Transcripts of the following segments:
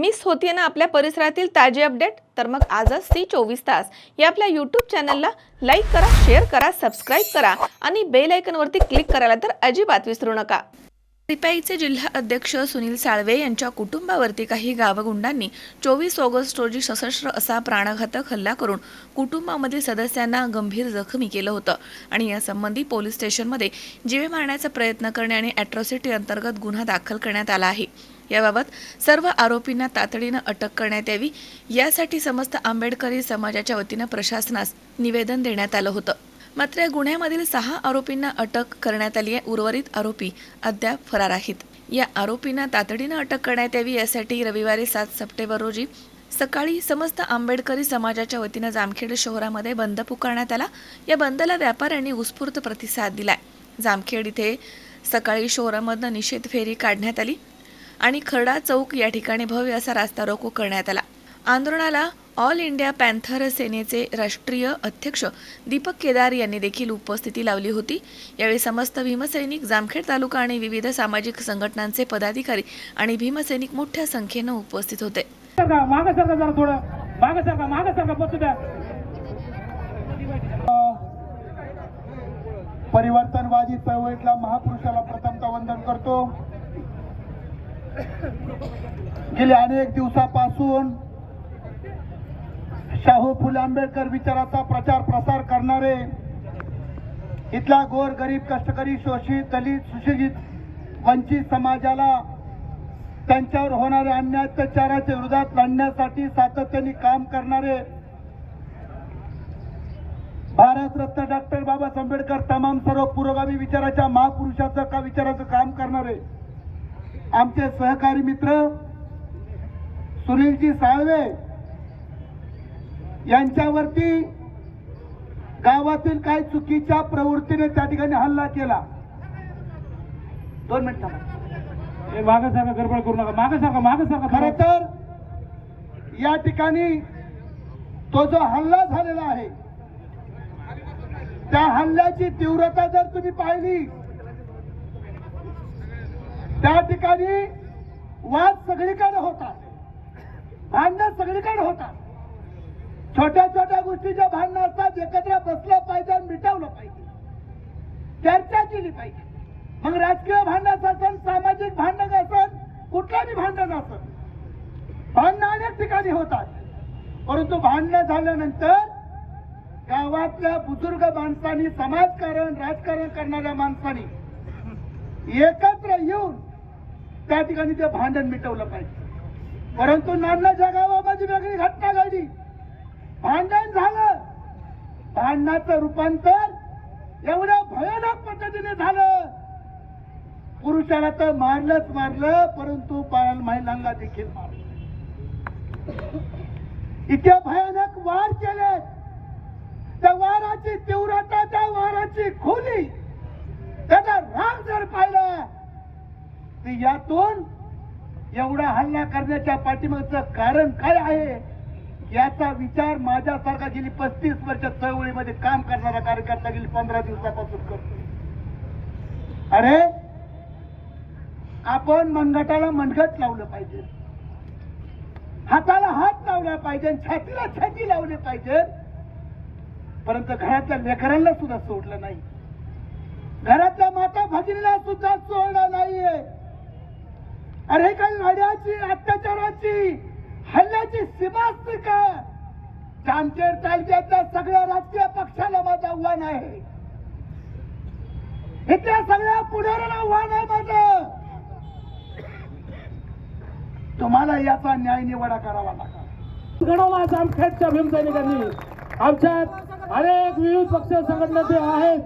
Miss होतीये ना आपल्या परिसरातील ताजे अपडेट? तर मग आजच सी चोवीस तास. या आपल्या यूट्यूब चॅनलला लाईक करा शेअर करा सबस्क्राईब करा आणि बेल आयकनवरती क्लिक करायला तर अजिबात विसरू नका. रिपाईचे जिल्हा अध्यक्ष सुनील साळवे यांच्या कुटुंबावरती काही गावगुंडांनी चोवीस ऑगस्ट रोजी सशस्त्र असा प्राणघातक हल्ला करून कुटुंबामधील सदस्यांना गंभीर जखमी केलं होतं आणि यासंबंधी पोलीस स्टेशनमध्ये जीवे मारण्याचा प्रयत्न करणे आणि अॅट्रॉसिटी अंतर्गत गुन्हा दाखल करण्यात आला आहे. याबाबत सर्व आरोपींना तातडीनं अटक करण्यात यावी. यासाठी समस्त आंबेडकरी समाजाच्या वतीनं प्रशासनास निवेदन देण्यात आलं होतं. मात्र या गुन्ह्यामधील सहा आरोपींना अटक करण्यात आली आहे. उर्वरित आरोपी अद्याप फरार आहेत. या आरोपींना तातडीनं अटक करण्यात यावी यासाठी रविवारी सात सप्टेंबर रोजी सकाळी समस्त आंबेडकरी समाजाच्या वतीनं जामखेड शहरामध्ये बंद पुकारण्यात आला. या बंदला व्यापाऱ्यांनी उत्स्फूर्त प्रतिसाद दिलाय. जामखेड इथे सकाळी शहरामधनं निषेध फेरी काढण्यात आली. आणि खरडा चौक या ठिकाणी भव्य असा रास्ता रोको करण्यात आला. आंदोलनाला ऑल इंडिया पॅन्थर सेनेचे राष्ट्रीय अध्यक्ष दीपक केदार यांनी देखील उपस्थिती लावली होती. यावेळी समस्त भीमसैनिक जामखेड तालुका आणि विविध सामाजिक संघटनांचे पदाधिकारी आणि भीमसैनिक मोठ्या संख्येनं उपस्थित होते. परिवर्तनवादी चळवळीतल्या महापुरुषाला प्रथमतः वंदन करतो. गेल्या अनेक दिवसापासून शाहू फुले आंबेडकर विचाराचा प्रचार प्रसार करणारे इथला गोर गरीब कष्टकरी शोषित दलित सुशिक्षित वंचित समाजाला त्यांच्यावर होणाऱ्या अन्याय अत्याचाराच्या विरोधात लढण्यासाठी सातत्याने काम करणारे भारतरत्न डॉक्टर बाबासाहेब आंबेडकर तमाम सर्व पुरोगामी विचाराच्या महापुरुषाचं का विचाराचं काम करणारे? आमचे सहकारी मित्र सुनीलजी साळवे यांच्यावरती गावातील काही चुकीच्या प्रवृत्तीने त्या ठिकाणी हल्ला केला. दोन मिनिट थांबा. मागं सरका गडबड करू नका. मागं सरका मागं सरका खर तर या ठिकाणी तो जो हल्ला झालेला आहे त्या हल्ल्याची तीव्रता जर तुम्ही पाहिली त्या ठिकाणी वाद सगळीकडे होतात. भांडणं सगळीकडे होतात. छोट्या छोट्या गोष्टीच्या भांडणं असतात एकत्र बसलं पाहिजे आणि मिटवलं पाहिजे. चर्चा केली पाहिजे. मग राजकीय भांडण असेल सामाजिक भांडण असेल कुठलंही भांडण असेल भांडणं अनेक ठिकाणी होतात. परंतु भांडणं झाल्यानंतर गावातल्या बुजुर्ग माणसांनी समाजकारण राजकारण करणाऱ्या माणसांनी एकत्र येऊन त्या ठिकाणी ते भांडण मिटवलं पाहिजे. परंतु नांदच्या गावामध्ये वेगळी घटना घडली भांडण झालं. भांडणाचं रूपांतर एवढ्या भयानक पद्धतीने झालं. पुरुषाला तर मारलंच मारलं परंतु महिलांना देखील मारलं. इतके भयानक वार केले. त्या वाराची तीव्रता त्या वाराची खोली त्याचा राग जर पाहिला तर यातून एवढा हल्ला करण्याच्या पाठीमागचं कारण काय आहे? याचा विचार माझ्यासारखा गेली पस्तीस वर्ष चळवळीमध्ये काम करणारा कार्यकर्ता गेली पंधरा दिवसापासून करतो अरे आपण मनगटाला मनगट लावलं पाहिजे. हाताला हात लावला पाहिजे छातीला छाती लावले पाहिजे. परंतु घरातल्या लेकरांना सुद्धा सोडलं नाही. घरातल्या माता भगिनीला सुद्धा सोडलं नाहीये. अरे काय लढ्याची अत्याचाराची हल्ल्याची सीमा असते का? जामखेड तालुक्यातल्या सगळ्या राजकीय पक्षाला माझं आव्हान आहे. इथल्या सगळ्या पुढाऱ्याला आव्हान आहे माझं. तुम्हाला याचा न्याय निवडा करावा लागला. घडवला जामखेडच्या भीमसैनिकांनी आमच्यात अनेक विविध पक्ष संघटना जे आहेत.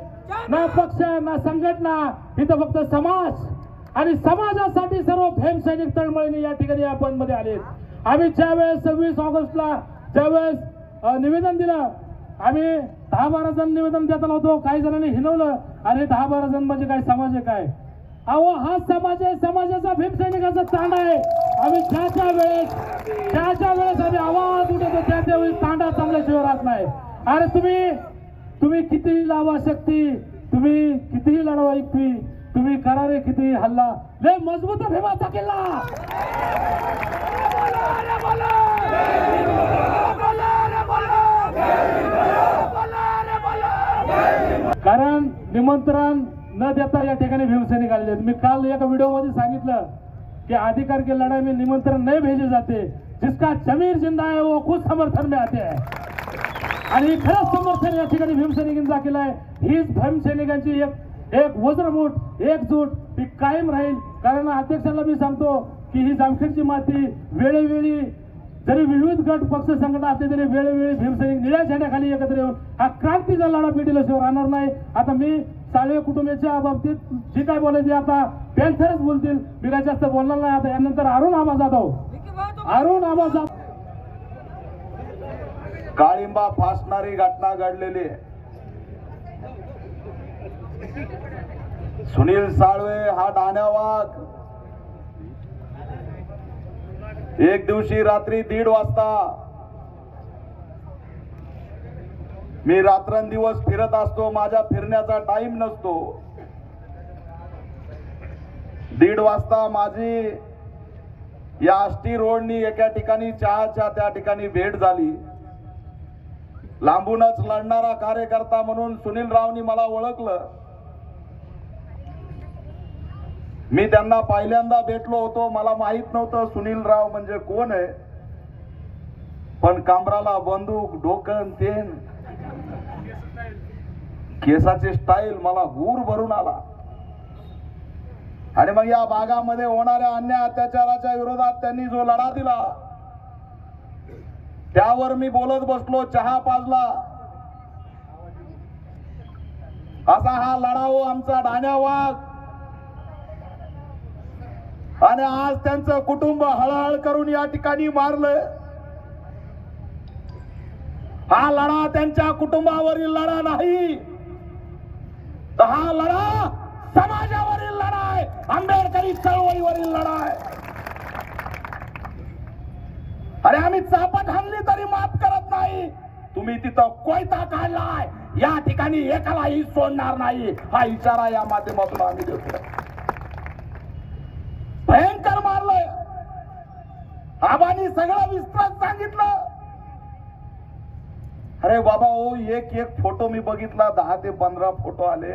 ना पक्ष ना संघटना इथं फक्त समाज. आणि समाजासाठी सर्व भीमसैनिक तळमळीने या ठिकाणी या बंदमध्ये आले आम्ही ज्यावेळेस सव्वीस ऑगस्टला ज्यावेळेस निवेदन दिलं आम्ही दहा बारा जण निवेदन देताना होतो काही जणांनी हिनवलं अरे दहा बारा जण म्हणजे काय समाज आहे. काय अहो हा समाज आहे समाजाचा भीमसैनिकाचा तांडा आहे. आम्ही ज्या ज्या वेळेस ज्या ज्या वेळेस आम्ही आवाज उठवतो त्या त्यावेळी तांडा चांगल्याशिवाय राहत नाही. अरे तुम्ही तुम्ही कितीही लावा शक्ती तुम्ही कितीही लढवा ऐकवी तुम्ही करा रे किती हल्ला. लय मजबूत भीमाचा किल्ला. कारण निमंत्रण न देता या ठिकाणी भीमसेने काढले मी काल एका व्हिडिओमध्ये सांगितलं की अधिकार की लढाई मी निमंत्रण नाही भेजे जाते. जिसका जमीर जिंदा आहे वो खुद समर्थन में आते आहे आणि खरंच समर्थन या ठिकाणी भीमसैनिकांचा केलाय. हीच भीमसैनिकांची एक एक वज्रमूठ एकजूट ही कायम राहील. कारण अध्यक्षांना मी सांगतो की ही जामखेडची माती वेळोवेळी जरी विविध गट पक्ष संघटना असले तरी वेळोवेळी भीमसैनिक निळ्या झेंड्याखाली एकत्र येऊन हा क्रांतीचा लढा पेटील्याशिवाय राहणार नाही. आता मी साळवे कुटुंबाच्या बाबतीत जी काय बोलायची आता पॅन्थरच बोलतील. मी काय जास्त बोलणार नाही. आता यानंतर अरुण आबा जाधव. अरुण आबा जाधव. काळिंबा फासणारी घटना घडलेली आहे. सुनील साळवे हा डाण्या वाघ एक दिवशी रात्री दीड वाजता मी रात्रंदिवस फिरत असतो माझ्या फिरण्याचा टाइम नसतो. दीड वाजता माझी या आष्टी रोडनी एका ठिकाणी चहाच्या त्या ठिकाणी भेट झाली. लांबूनच लढणारा कार्यकर्ता म्हणून सुनील रावनी मला ओळखलं. मी त्यांना पहिल्यांदा भेटलो होतो. मला माहीत नव्हतं सुनील राव म्हणजे कोण आहे. पण कांबराला बंदूक डोकन तेन केसाचे स्टाईल मला गूर भरून आला. आणि मग या भागामध्ये होणाऱ्या अन्याय अत्याचाराच्या विरोधात त्यांनी जो लढा दिला त्यावर मी बोलत बसलो चहा पाजला. असा हा लढाऊ आमचा डाण्या वाघ आणि आज त्यांचं कुटुंब हळहळ करून या ठिकाणी मारलं हा लढा त्यांच्या कुटुंबावरील लढा नाही. तर हा लढा समाजावरील लढा आहे. आंबेडकरी चळवळीवरील लढा आहे. अरे आम्ही चापट हल्ली तरी माफ करत नाही. तुम्ही तिथं कोयता काढलाय. या ठिकाणी एकालाही सोडणार नाही. हा इशारा या माध्यमातून आम्ही देतो. भयंकर मारलंय. आबानी सगळं विस्तृत सांगितलं. अरे बाबा ओ एक एक फोटो मी बघितला दहा ते पंधरा फोटो आले.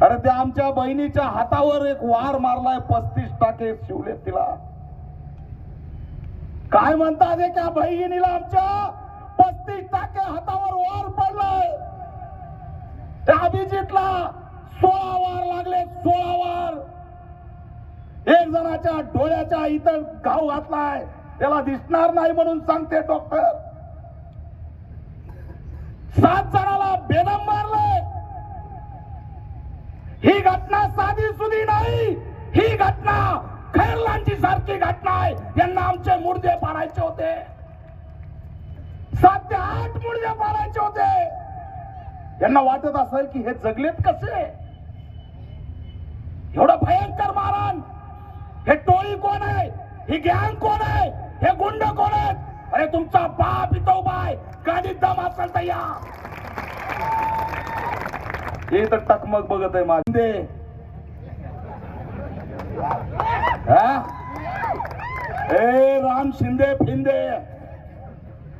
अरे त्या आमच्या बहिणीच्या हातावर एक वार मारलाय पस्तीस टाके शिवले तिला. काय म्हणतात एका बहिणीला आमच्या? पस्तीस टाके हातावर वार पडलाय. त्या अभिजितला सोळा वार लागले सोळा वार. एक जणाच्या डोळ्याच्या इथं घाव घातलाय. त्याला दिसणार नाही म्हणून सांगते डॉक्टर सात जणाला बेदम मारले ही घटना साधी सुधी नाही. ही घटना खैरलांची सारखी घटना आहे. यांना आमचे मुर्दे पाडायचे होते. सात ते आठ मुर्दे पाडायचे होते. यांना वाटत असेल की हे जगलेत कसे? एवढं भयंकर मारण हे टोळी कोण आहे? ही गँग कोण आहे? हे गुंड कोण आहेत? अरे तुमचा बाप इथं उभा आहे. गाडीत दम असेल तर या. हे तर टकमक बघत आहे माझे. ए राम शिंदे फिंदे.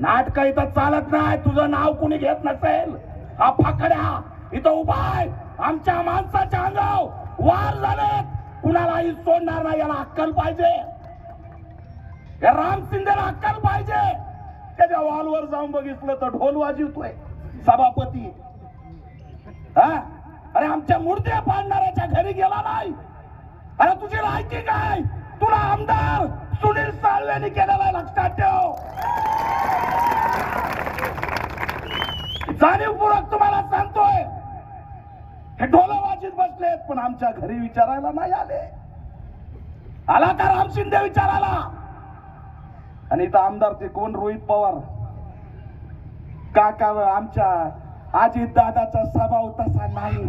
नाटक इथं चालत नाही. तुझं नाव कुणी घेत नसेल? हा फाकड्या. इथं उभा आहे. आमच्या माणसाच्या अंगाव वार झालेत. कुणालाही सोडणार नाही याला अक्कल पाहिजे. या राम शिंदेला अक्कल पाहिजे. त्याच्या वॉलवर जाऊन बघितलं तर ढोल वाजवतोय. सभापती. हा? अरे आमच्या मूर्त्या पाडणाऱ्याच्या घरी गेला नाही. अरे तुझी लायकी काय? तुला आमदार सुनील साळवेने केलेला लक्षात ठेव. जाणीवपूर्वक तुम्हाला सांगतोय हे ढोलं वाजीत बसलेत पण आमच्या घरी विचारायला नाही आले. आला का राम शिंदे विचारायला? आणि इथं आमदार ते कोण? रोहित पवार. काका आमच्या अजित दादाचा स्वभाव तसा नाही.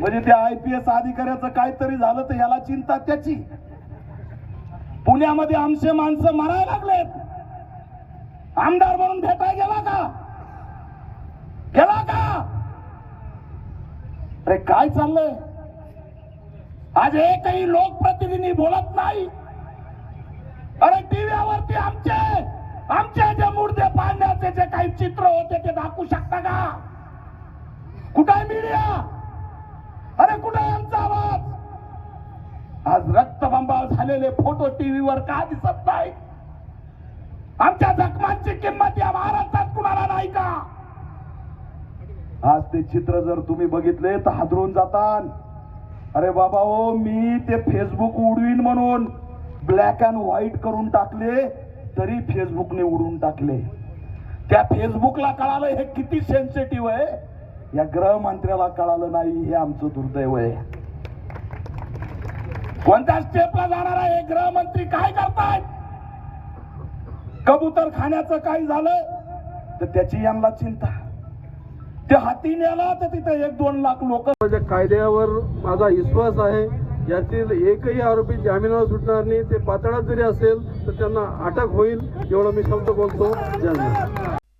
म्हणजे त्या आय पी एस अधिकाऱ्याचं काहीतरी झालं तर याला चिंता त्याची. पुण्यामध्ये आमचे माणसं मरायला लागलेत. आमदार म्हणून भेटाय गेला का? गेला का? अरे काय चाललंय? आज एकही लोकप्रतिनिधी बोलत नाही. अरे टीव्हीवरती आमचे आमचे जे मुर्दे पाडण्याचे जे काही चित्र होते ते दाखवू शकता का? कुठे आहे मीडिया अरे कुठे आमचा आवाज? आज रक्तबंबाळ झालेले फोटो टीव्हीवर का दिसत नाही आमच्या जखमांची किंमत या महाराष्ट्रात कुणाला नाही का? आज ते चित्र जर तुम्ही बघितले तर हादरून जातात अरे बाबा हो मी ते फेसबुक उडवीन म्हणून ब्लॅक अँड व्हाईट करून टाकले तरी फेसबुकने उडून टाकले. त्या फेसबुकला कळालं हे किती सेन्सिटिव्ह आहे. या गृहमंत्र्याला कळालं नाही हे आमचं दुर्दैव आहे. कोणत्या स्टेपला जाणार आहे गृहमंत्री? काय करतायत? कबूतर खाण्याचं काय झालं तर त्याची यांना चिंता. ते हाती नेला तर तिथे एक दोन लाख लोक माझ्या कायद्यावर माझा विश्वास आहे. यातील एकही आरोपी जामिनावर सुटणार नाही. ते पातळात जरी असेल तर त्यांना अटक होईल एवढा मी शब्द बोलतो.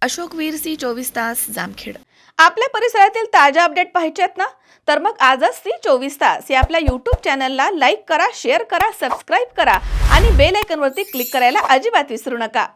अशोक वीर सी चोवीस तास जामखेड. आपल्या परिसरातील ताज्या अपडेट पाहिजेत ना? तर मग आजच सी चोवीस तास या आपल्या यूट्यूब चॅनलला लाईक करा शेअर करा सबस्क्राईब करा आणि बेल आयकॉनवरती क्लिक करायला अजिबात विसरू नका.